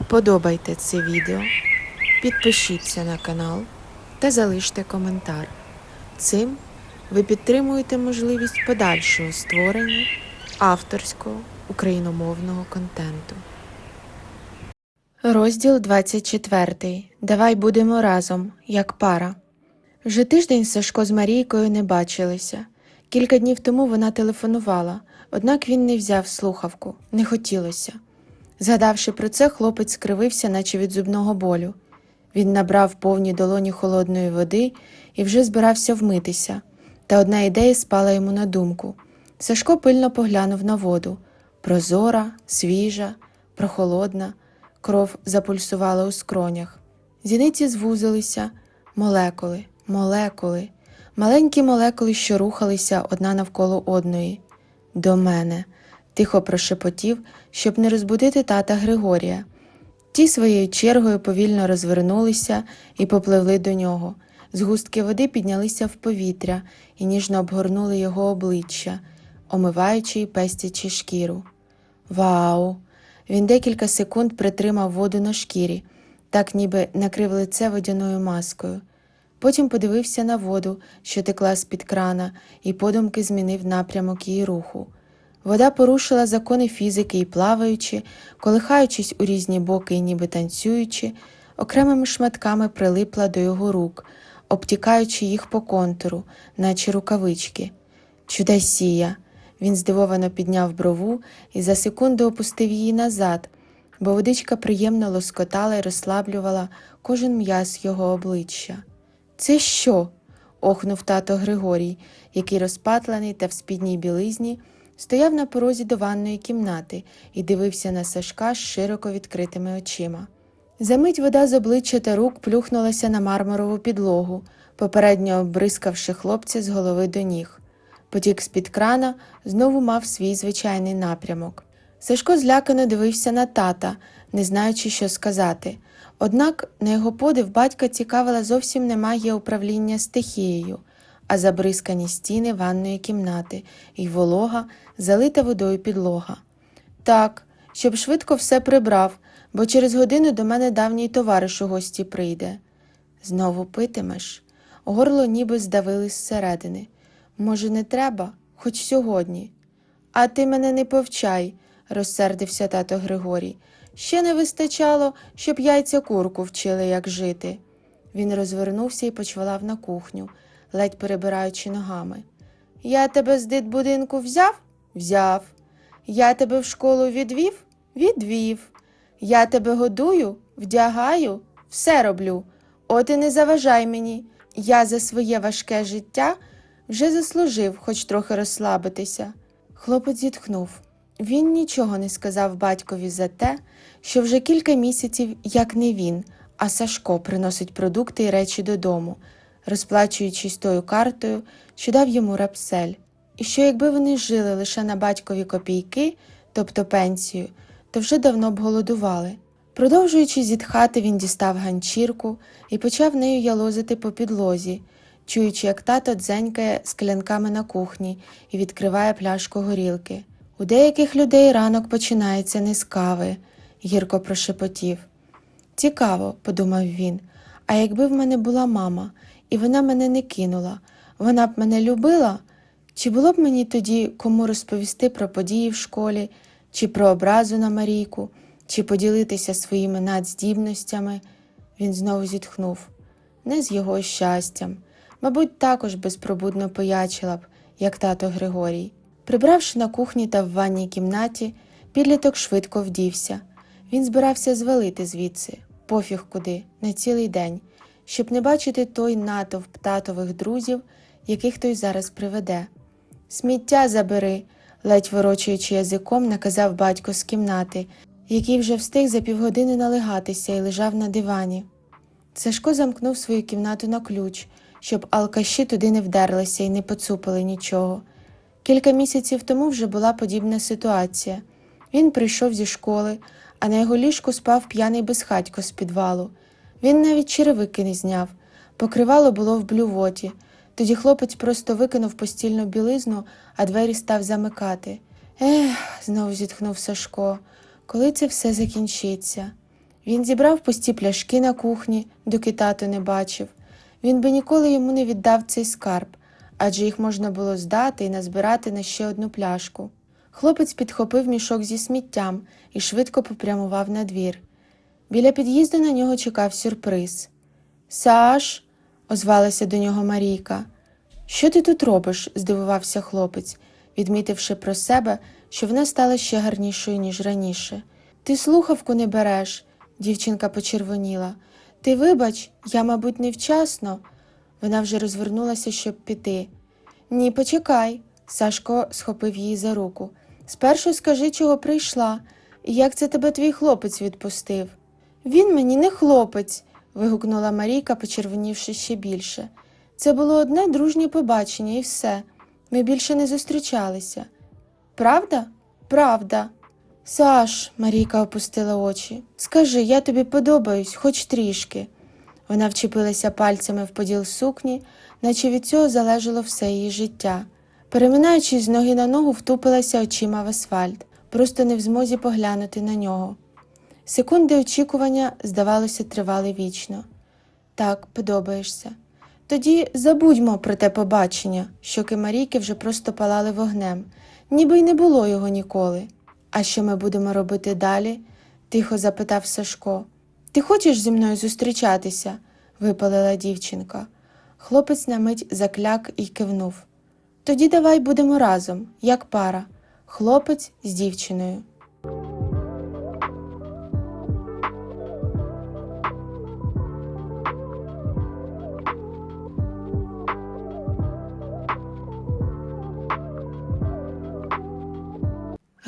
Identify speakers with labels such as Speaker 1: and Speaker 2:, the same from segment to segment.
Speaker 1: Вподобайте це відео, підпишіться на канал та залиште коментар. Цим ви підтримуєте можливість подальшого створення авторського україномовного контенту. Розділ 24. Давай будемо разом, як пара. Вже тиждень Сашко з Марійкою не бачилися. Кілька днів тому вона телефонувала, однак він не взяв слухавку, не хотілося. Згадавши про це, хлопець скривився, наче від зубного болю. Він набрав повні долоні холодної води і вже збирався вмитися, та одна ідея спала йому на думку. Сашко пильно поглянув на воду. Прозора, свіжа, прохолодна, кров запульсувала у скронях. Зіниці звузилися, молекули, молекули, маленькі молекули, що рухалися одна навколо одної. До мене, тихо прошепотів, щоб не розбудити тата Григорія. Ті своєю чергою повільно розвернулися і попливли до нього. Згустки води піднялися в повітря і ніжно обгорнули його обличчя, омиваючи й пестячи шкіру. Вау! Він декілька секунд притримав воду на шкірі, так ніби накрив лице водяною маскою. Потім подивився на воду, що текла з-під крана, і подумки змінив напрямок її руху. Вода порушила закони фізики і плаваючи, колихаючись у різні боки і ніби танцюючи, окремими шматками прилипла до його рук, обтікаючи їх по контуру, наче рукавички. Чудесія! Він здивовано підняв брову і за секунду опустив її назад, бо водичка приємно лоскотала і розслаблювала кожен м'яз його обличчя. Це що? охнув тато Григорій, який розпатлений та в спідній білизні стояв на порозі до ванної кімнати і дивився на Сашка з широко відкритими очима. Замить вода з обличчя та рук плюхнулася на мармурову підлогу, попередньо обрискавши хлопця з голови до ніг. Потік з-під крана знову мав свій звичайний напрямок. Сашко злякано дивився на тата, не знаючи, що сказати. Однак на його подив батька цікавила зовсім не магія управління стихією, а забризкані стіни ванної кімнати і волога, залита водою підлога. Так, щоб швидко все прибрав, бо через годину до мене давній товариш у гості прийде. Знову питимеш? Горло ніби здавили зсередини. Може, не треба, хоч сьогодні. А ти мене не повчай, розсердився тато Григорій. Ще не вистачало, щоб яйця курку вчили, як жити. Він розвернувся і почвалав на кухню, ледь перебираючи ногами. Я тебе з дитбудинку взяв? Взяв. Я тебе в школу відвів? Відвів. Я тебе годую, вдягаю, все роблю. От і не заважай мені. Я за своє важке життя вже заслужив хоч трохи розслабитися. Хлопець зітхнув. Він нічого не сказав батькові за те, що вже кілька місяців, як не він, а Сашко приносить продукти і речі додому, розплачуючись тою картою, що дав йому рапсель, і що якби вони жили лише на батькові копійки, тобто пенсію, то вже давно б голодували. Продовжуючи зітхати, він дістав ганчірку і почав нею ялозити по підлозі, чуючи, як тато дзенькає склянками на кухні і відкриває пляшку горілки. У деяких людей ранок починається не з кави, гірко прошепотів. Цікаво, подумав він, а якби в мене була мама, і вона мене не кинула, вона б мене любила? Чи було б мені тоді кому розповісти про події в школі, чи про образу на Марійку, чи поділитися своїми надздібностями? Він знову зітхнув. Не з його щастям. Мабуть, також безпробудно поячила б, як тато Григорій. Прибравши на кухні та в ванній кімнаті, підліток швидко вдівся. Він збирався звалити звідси, пофіг куди, на цілий день, щоб не бачити той натовп татових друзів, яких той зараз приведе. Сміття забери, ледь ворочуючи язиком, наказав батько з кімнати, який вже встиг за півгодини налегатися і лежав на дивані. Сашко замкнув свою кімнату на ключ, щоб алкаші туди не вдерлися і не поцупили нічого. Кілька місяців тому вже була подібна ситуація. Він прийшов зі школи, а на його ліжку спав п'яний безхатько з підвалу. Він навіть черевики не зняв, покривало було в блювоті. Тоді хлопець просто викинув постільну білизну, а двері став замикати. Ех, знову зітхнув Сашко, коли це все закінчиться. Він зібрав пусті пляшки на кухні, доки тато не бачив. Він би ніколи йому не віддав цей скарб, адже їх можна було здати і назбирати на ще одну пляшку. Хлопець підхопив мішок зі сміттям і швидко попрямував на двір. Біля під'їзду на нього чекав сюрприз. Саш, озвалася до нього Марійка. Що ти тут робиш? здивувався хлопець, відмітивши про себе, що вона стала ще гарнішою, ніж раніше. Ти слухавку не береш, дівчинка почервоніла. Ти вибач, я, мабуть, невчасно. Вона вже розвернулася, щоб піти. Ні, почекай. Сашко схопив її за руку. Спершу скажи, чого прийшла, і як це тебе твій хлопець відпустив. Він мені не хлопець, вигукнула Марійка, почервонівши ще більше. Це було одне дружнє побачення і все. Ми більше не зустрічалися. Правда? Правда. Саш, Марійка опустила очі, скажи, я тобі подобаюсь, хоч трішки. Вона вчепилася пальцями в поділ сукні, наче від цього залежало все її життя. Переминаючись з ноги на ногу, втупилася очима в асфальт, просто не в змозі поглянути на нього. Секунди очікування, здавалося, тривали вічно. Так, подобаєшся. Тоді забудьмо про те побачення, щоки Марійки вже просто палали вогнем, ніби й не було його ніколи. А що ми будемо робити далі? тихо запитав Сашко. Ти хочеш зі мною зустрічатися? випалила дівчинка. Хлопець на мить закляк і кивнув. Тоді давай будемо разом, як пара, хлопець з дівчиною.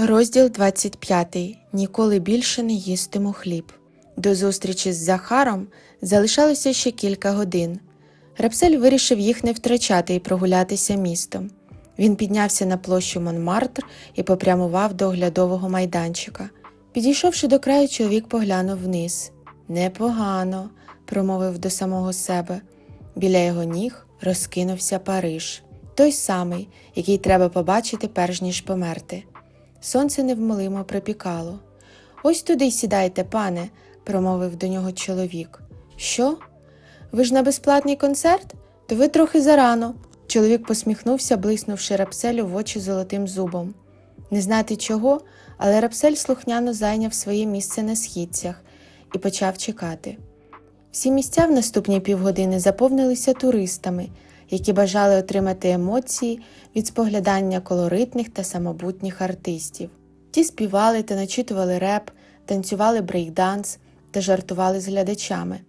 Speaker 1: Розділ 25. Ніколи більше не їстиму хліб. До зустрічі з Захаром залишалося ще кілька годин. Рапсель вирішив їх не втрачати і прогулятися містом. Він піднявся на площу Монмартр і попрямував до оглядового майданчика. Підійшовши до краю, чоловік поглянув вниз. Непогано, промовив до самого себе. Біля його ніг розкинувся Париж, той самий, який треба побачити, перш ніж померти. Сонце невмолимо припікало. Ось туди й сідайте, пане, промовив до нього чоловік. Що? Ви ж на безплатний концерт? То ви трохи зарано. Чоловік посміхнувся, блиснувши рапселю в очі золотим зубом. Не знати чого, але рапсель слухняно зайняв своє місце на східцях і почав чекати. Всі місця в наступні півгодини заповнилися туристами, які бажали отримати емоції від споглядання колоритних та самобутніх артистів. Ті співали та начитували реп, танцювали брейкданс та жартували з глядачами.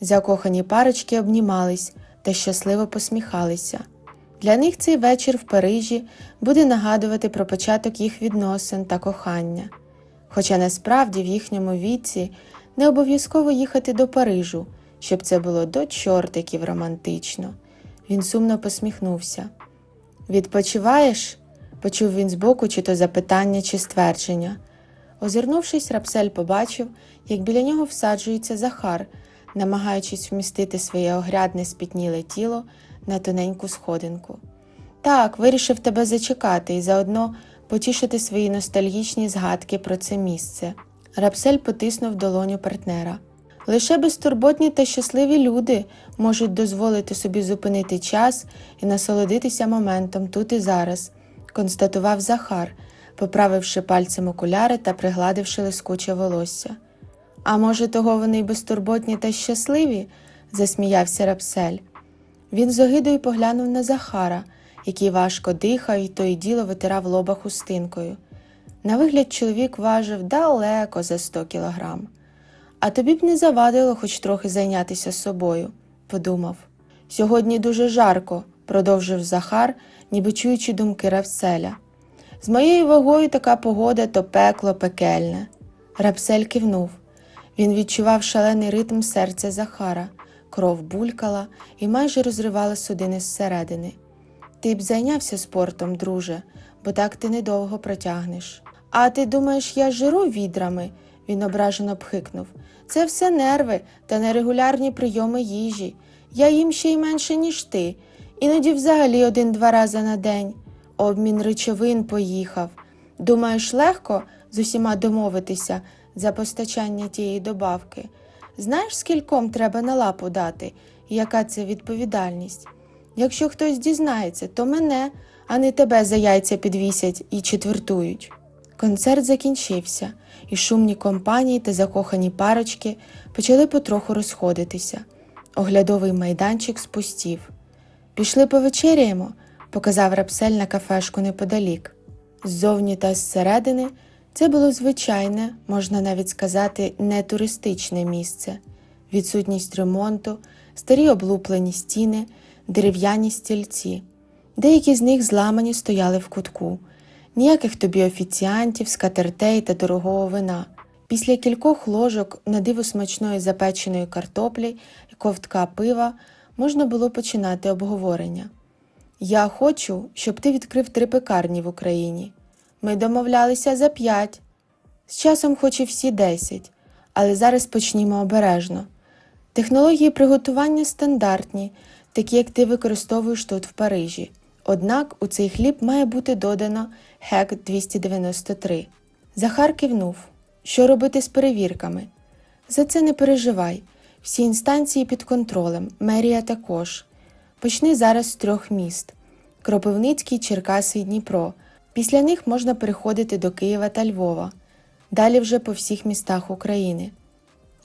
Speaker 1: Закохані парочки обнімались та щасливо посміхалися. Для них цей вечір в Парижі буде нагадувати про початок їх відносин та кохання. Хоча насправді в їхньому віці не обов'язково їхати до Парижу, щоб це було до чортиків романтично. Він сумно посміхнувся. Відпочиваєш? почув він збоку, чи то запитання, чи ствердження. Озирнувшись, рапсель побачив, як біля нього всаджується Захар, намагаючись вмістити своє огрядне спітніле тіло на тоненьку сходинку. Так, вирішив тебе зачекати і заодно потішити свої ностальгічні згадки про це місце. Рапсель потиснув долоню партнера. Лише безтурботні та щасливі люди можуть дозволити собі зупинити час і насолодитися моментом тут і зараз, констатував Захар, поправивши пальцем окуляри та пригладивши лискуче волосся. А може, того вони й безтурботні та щасливі? засміявся Рапсель. Він з огидою поглянув на Захара, який важко дихав і то й діло витирав лоба хустинкою. На вигляд чоловік важив далеко за сто кілограм. А тобі б не завадило хоч трохи зайнятися собою, подумав. Сьогодні дуже жарко, продовжив Захар, ніби чуючи думки Рапселя. З моєю вагою така погода то пекло пекельне. Рапсель кивнув. Він відчував шалений ритм серця Захара, кров булькала і майже розривала судини зсередини. Ти б зайнявся спортом, друже, бо так ти недовго протягнеш. А ти думаєш, я жиру відрами? Він ображено пхикнув. Це все нерви та нерегулярні прийоми їжі. Я їм ще й менше, ніж ти, іноді взагалі один-два рази на день. Обмін речовин поїхав. Думаєш, легко з усіма домовитися, за постачання тієї добавки. Знаєш, скільком треба на лапу дати, яка це відповідальність? Якщо хтось дізнається, то мене, а не тебе за яйця підвісять і четвертують. Концерт закінчився, і шумні компанії та закохані парочки почали потроху розходитися. Оглядовий майданчик спустів. Пішли повечеряємо, показав рапсель на кафешку неподалік. Ззовні та зсередини це було звичайне, можна навіть сказати, не туристичне місце. Відсутність ремонту, старі облуплені стіни, дерев'яні стільці. Деякі з них зламані стояли в кутку. Ніяких тобі офіціантів, скатертей та дорогого вина. Після кількох ложок на диво смачної запеченої картоплі і ковтка пива можна було починати обговорення. Я хочу, щоб ти відкрив три пекарні в Україні. Ми домовлялися за п'ять. З часом хоч і всі десять, але зараз почнімо обережно. Технології приготування стандартні, такі як ти використовуєш тут в Парижі. Однак у цей хліб має бути додано ГЕК 293. Захар кивнув. Що робити з перевірками? За це не переживай. Всі інстанції під контролем, мерія також. Почни зараз з трьох міст: Кропивницький, Черкаси і Дніпро. Після них можна переходити до Києва та Львова. Далі вже по всіх містах України.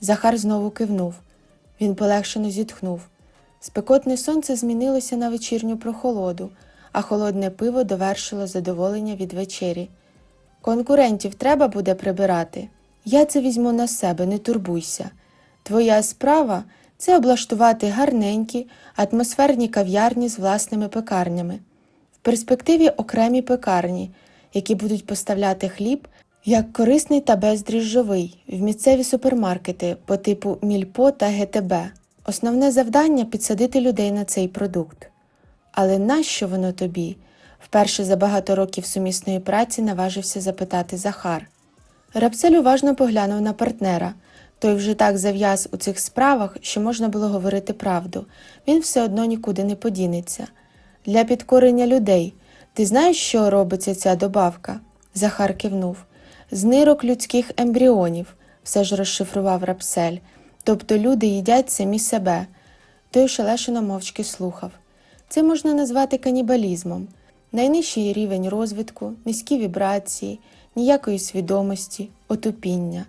Speaker 1: Захар знову кивнув. Він полегшено зітхнув. Спекотне сонце змінилося на вечірню прохолоду, а холодне пиво довершило задоволення від вечері. Конкурентів треба буде прибирати. Я це візьму на себе, не турбуйся. Твоя справа це облаштувати гарненькі, атмосферні кав'ярні з власними пекарнями. В перспективі окремі пекарні, які будуть поставляти хліб як корисний та бездріжджовий в місцеві супермаркети по типу Мільпо та ГТБ. Основне завдання підсадити людей на цей продукт. Але нащо воно тобі? Вперше за багато років сумісної праці наважився запитати Захар. Рапсель уважно поглянув на партнера. Той вже так зав'яз у цих справах, що можна було говорити правду. Він все одно нікуди не подінеться. Для підкорення людей. Ти знаєш, що робиться ця добавка? Захар кивнув. З нирок людських ембріонів, все ж розшифрував рапсель. Тобто люди їдять самі себе. Той ошелешено мовчки слухав. Це можна назвати канібалізмом. Найнижчий рівень розвитку, низькі вібрації, ніякої свідомості, отупіння.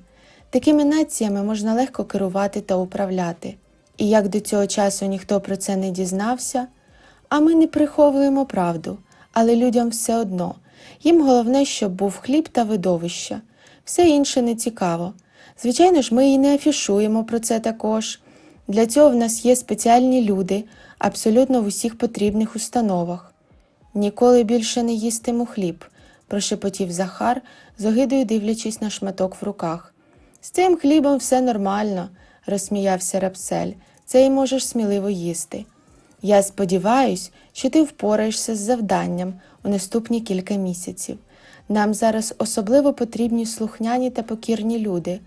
Speaker 1: Такими націями можна легко керувати та управляти. І як до цього часу ніхто про це не дізнався, а ми не приховуємо правду, але людям все одно. Їм головне, щоб був хліб та видовище. Все інше не цікаво. Звичайно ж, ми і не афішуємо про це також. Для цього в нас є спеціальні люди, абсолютно в усіх потрібних установах. Ніколи більше не їстиму хліб, прошепотів Захар, з огидою дивлячись на шматок в руках. З цим хлібом все нормально, розсміявся Рапсель. Це й можеш сміливо їсти. Я сподіваюсь, що ти впораєшся з завданням у наступні кілька місяців. Нам зараз особливо потрібні слухняні та покірні люди,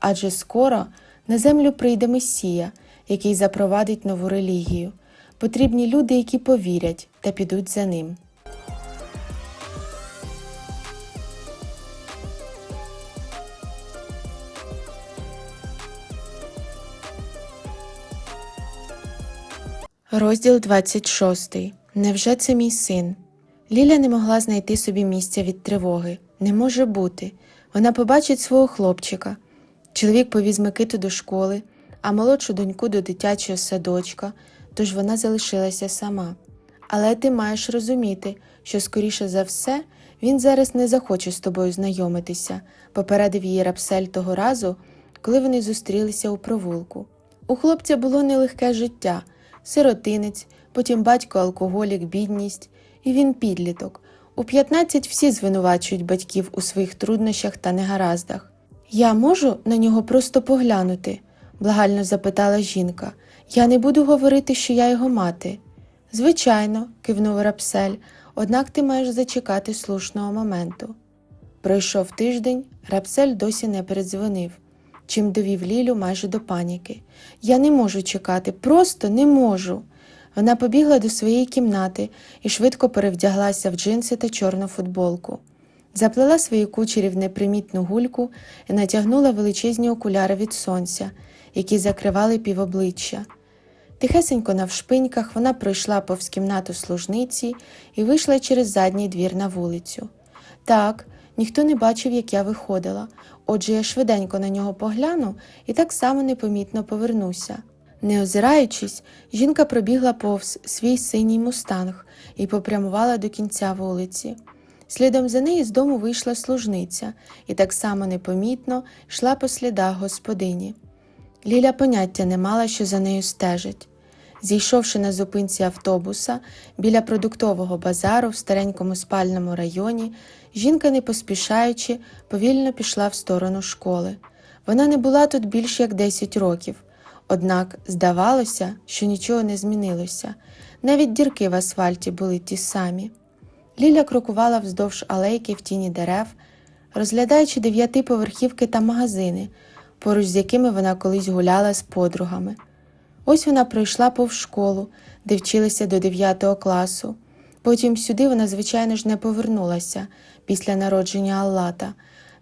Speaker 1: адже скоро на землю прийде Месія, який запровадить нову релігію. Потрібні люди, які повірять та підуть за ним. Розділ 26. Невже це мій син? Ліля не могла знайти собі місця від тривоги. Не може бути. Вона побачить свого хлопчика. Чоловік повіз Микиту до школи, а молодшу доньку до дитячого садочка, тож вона залишилася сама. Але ти маєш розуміти, що, скоріше за все, він зараз не захоче з тобою знайомитися, попередив її рапсель того разу, коли вони зустрілися у провулку. У хлопця було нелегке життя, сиротинець, потім батько алкоголік, бідність, і він підліток. У 15 всі звинувачують батьків у своїх труднощах та негараздах. Я можу на нього просто поглянути? благально запитала жінка. Я не буду говорити, що я його мати. Звичайно, кивнув рапсель, однак ти маєш зачекати слушного моменту. Пройшов тиждень, рапсель досі не передзвонив, чим довів Лілю майже до паніки. Я не можу чекати, просто не можу. Вона побігла до своєї кімнати і швидко перевдяглася в джинси та чорну футболку. Заплела свої кучері в непримітну гульку і натягнула величезні окуляри від сонця, які закривали півобличчя. Тихесенько навшпиньках вона пройшла повз кімнату служниці і вийшла через задній двір на вулицю. Так, ніхто не бачив, як я виходила, отже я швиденько на нього погляну і так само непомітно повернуся. Не озираючись, жінка пробігла повз свій синій мустанг і попрямувала до кінця вулиці. Слідом за нею з дому вийшла служниця і так само непомітно йшла по слідах господині. Ліля поняття не мала, що за нею стежить. Зійшовши на зупинці автобуса біля продуктового базару в старенькому спальному районі, жінка, не поспішаючи, повільно пішла в сторону школи. Вона не була тут більш як 10 років, однак здавалося, що нічого не змінилося, навіть дірки в асфальті були ті самі. Ліля крокувала вздовж алейки в тіні дерев, розглядаючи дев'ятиповерхівки та магазини, поруч з якими вона колись гуляла з подругами. Ось вона пройшла повз школу, де вчилася до 9 класу. Потім сюди вона, звичайно ж, не повернулася після народження Аллата.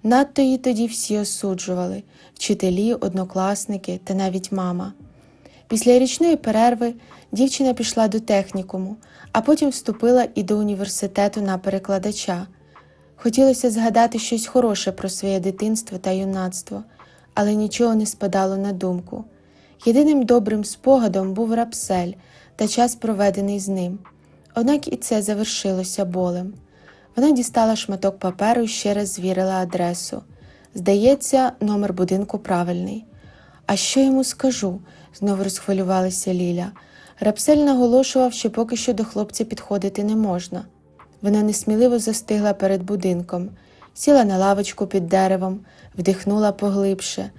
Speaker 1: Надто її тоді всі осуджували вчителі, однокласники та навіть мама. Після річної перерви дівчина пішла до технікуму, а потім вступила і до університету на перекладача. Хотілося згадати щось хороше про своє дитинство та юнацтво, але нічого не спадало на думку. Єдиним добрим спогадом був рапсель та час, проведений з ним. Однак і це завершилося болем. Вона дістала шматок паперу і ще раз звірила адресу. Здається, номер будинку правильний. А що йому скажу? знову розхвилювалася Ліля. Рапсель наголошував, що поки що до хлопця підходити не можна. Вона несміливо застигла перед будинком, сіла на лавочку під деревом, вдихнула поглибше.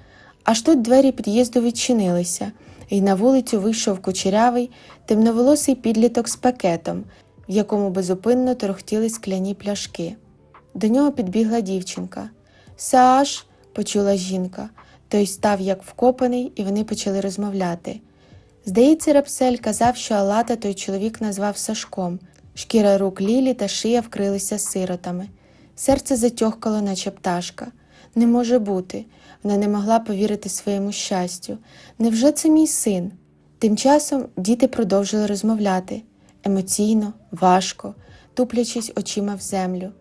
Speaker 1: Аж тут двері під'їзду відчинилися, і на вулицю вийшов кучерявий, темноволосий підліток з пакетом, в якому безупинно торохтіли скляні пляшки. До нього підбігла дівчинка. Саш, почула жінка. Той став як вкопаний, і вони почали розмовляти. Здається, Рапсель казав, що Алата той чоловік назвав Сашком. Шкіра рук Лілі та шия вкрилися сиротами. Серце затьохкало, наче пташка. Не може бути. Вона не могла повірити своєму щастю. Невже це мій син? Тим часом діти продовжили розмовляти емоційно, важко, туплячись очима в землю.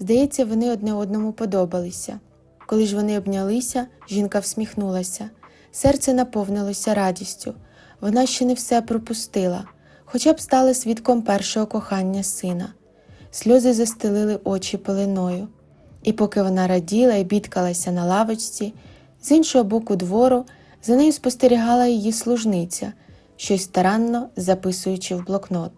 Speaker 1: Здається, вони одне одному подобалися. Коли ж вони обнялися, жінка всміхнулася. Серце наповнилося радістю. Вона ще не все пропустила, хоча б стала свідком першого кохання сина. Сльози застелили очі пеленою. І поки вона раділа і бідкалася на лавочці, з іншого боку двору за нею спостерігала її служниця, щось старанно записуючи в блокнот.